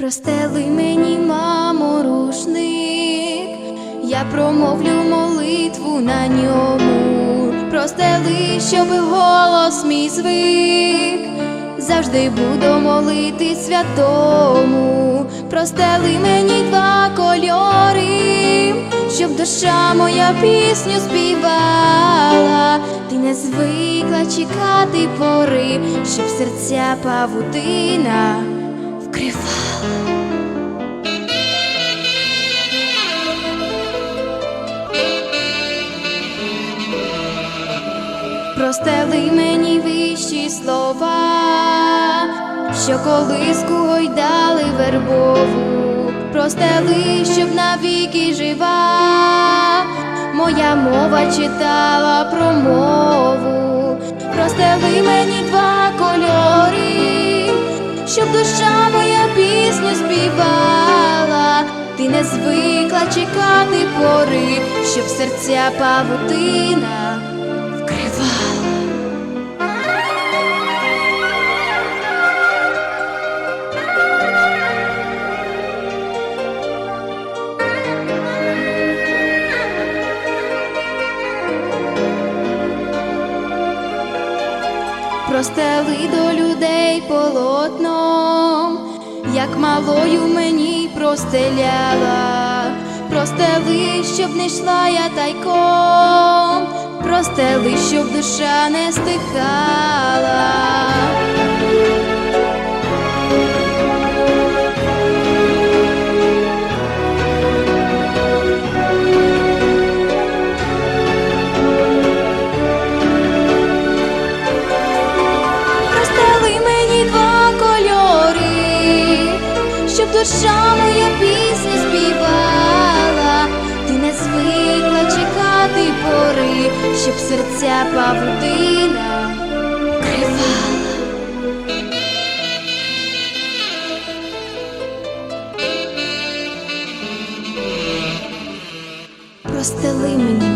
Простели мені, мамо, рушник, я промовлю молитву на ньому. Простели, щоб голос мій звик, завжди буду молити святому. Простели мені два кольори, щоб душа моя пісню співала. Ти не звикла чекати пори, щоб серця павутина вкривала. Простели мені вищі слова, що колиску гойдали вербову, простели, щоб навіки жива, моя мова читала промову, простели мені два кольори, щоб душа не звикла чекати пори, щоб серця павутина вкривала. Простели до людей полотном, як малою мені простеляла, простели, щоб не йшла я тайком, простели, щоб душа не стихала. Щоб душа моя пісню співала, ти не звикла чекати пори, щоб серця павутина вкривала. Простели мені